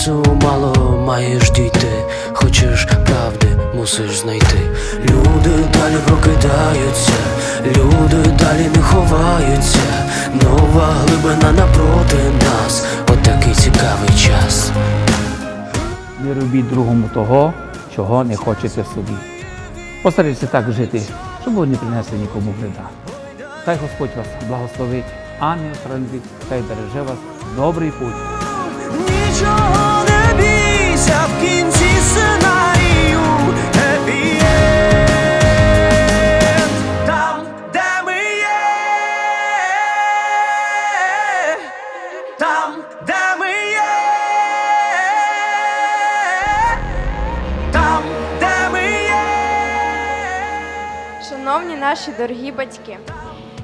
Часу мало маєш дійти, хочеш правди, мусиш знайти. Люди далі прокидаються, люди далі не ховаються. Нова глибина напроти нас, отакий цікавий час. Не робіть другому того, чого не хочете собі. Постарайтеся так жити, щоб ви не принесли нікому вреда. Хай Господь вас благословить, ангел хранить, хай береже вас добрий путь. Шановні наші дорогі батьки,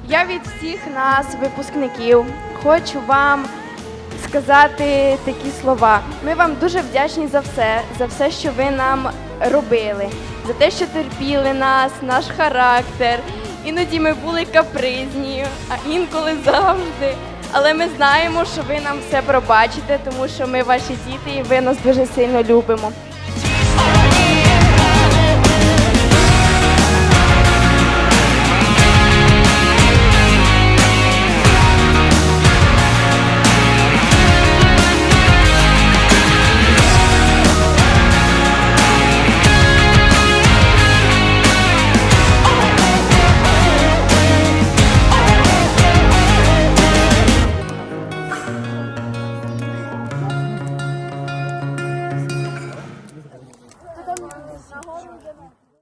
я від всіх нас, випускників, хочу вам сказати такі слова. Ми вам дуже вдячні за все, за все, що ви нам робили, за те, що терпіли нас, наш характер. Іноді ми були капризні, а інколи завжди. Але ми знаємо, що ви нам все пробачите, тому що ми ваші діти і ви нас дуже сильно любимо.